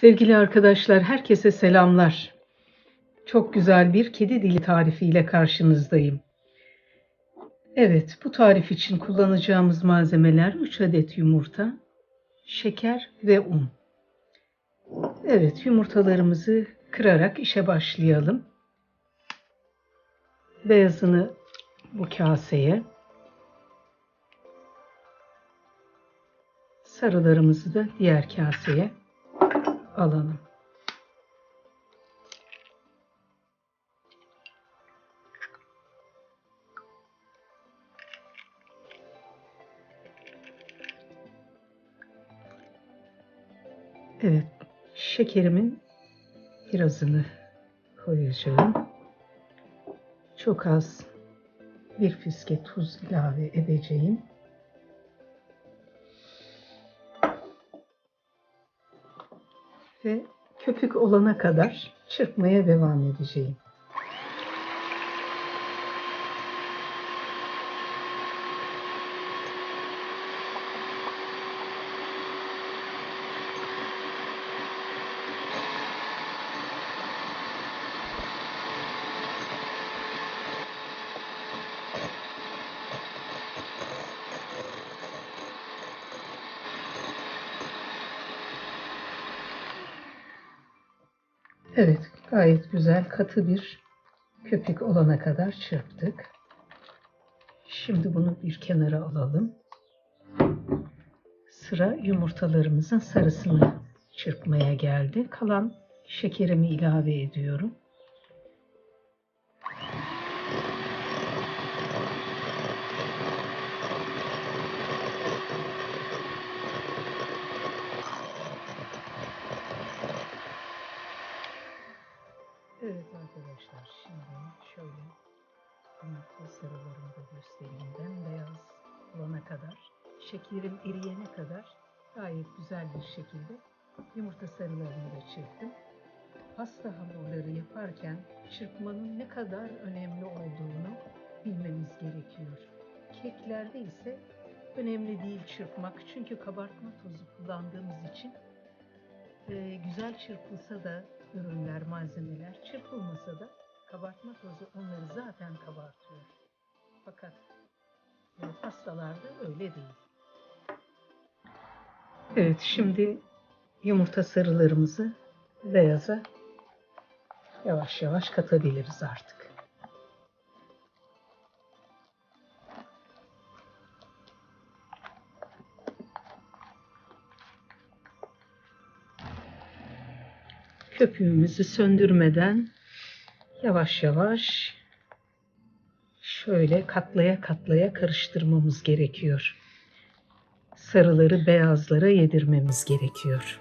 Sevgili arkadaşlar, herkese selamlar. Çok güzel bir kedi dili tarifiyle karşınızdayım. Evet, bu tarif için kullanacağımız malzemeler 3 adet yumurta, şeker ve un. Evet, yumurtalarımızı kırarak işe başlayalım. Beyazını bu kaseye, sarılarımızı da diğer kaseye alalım. Evet, şekerimin birazını koyacağım. Çok az bir fiske tuz ilave edeceğim. Ve köpük olana kadar çırpmaya devam edeceğim. Evet, gayet güzel katı bir köpük olana kadar çırptık. Şimdi bunu bir kenara alalım. Sıra yumurtalarımızın sarısını çırpmaya geldi. Kalan şekerimi ilave ediyorum. Evet arkadaşlar şimdi şöyle yumurta sarılarımı da göstereyim ben beyaz olana kadar şekerim eriyene kadar gayet güzel bir şekilde yumurta sarılarını da çırptım. Pasta hamurları yaparken çırpmanın ne kadar önemli olduğunu bilmemiz gerekiyor. Keklerde ise önemli değil çırpmak çünkü kabartma tozu kullandığımız için e, güzel çırpılsa da ürünler, malzemeler çırpılmasa da kabartma tozu onları zaten kabartıyor. Fakat e, pastalarda öyle değil. Evet şimdi yumurta sarılarımızı beyaza yavaş yavaş katabiliriz artık. Köpüğümüzü söndürmeden yavaş yavaş şöyle katlaya katlaya karıştırmamız gerekiyor. Sarıları beyazlara yedirmemiz gerekiyor.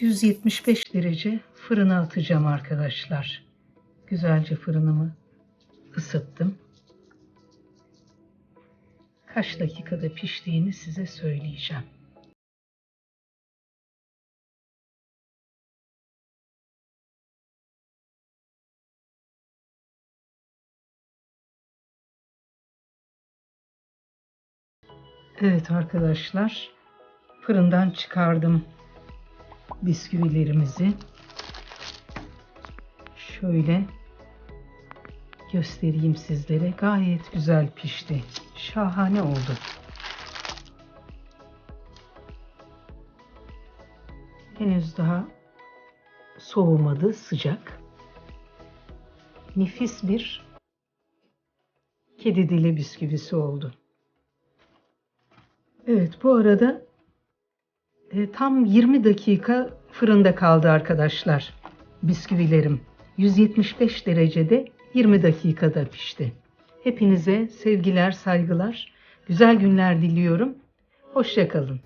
175 derece fırına atacağım arkadaşlar. Güzelce fırınımı ısıttım. Kaç dakikada piştiğini size söyleyeceğim. Evet arkadaşlar, fırından çıkardım bisküvilerimizi. Şöyle göstereyim sizlere. Gayet güzel pişti. Şahane oldu. Henüz daha soğumadı, sıcak. Nefis bir kedi dili bisküvisi oldu. Evet, bu arada e, tam 20 dakika fırında kaldı arkadaşlar. Bisküvilerim 175 derecede 20 dakikada pişti. Hepinize sevgiler, saygılar, güzel günler diliyorum. Hoşçakalın.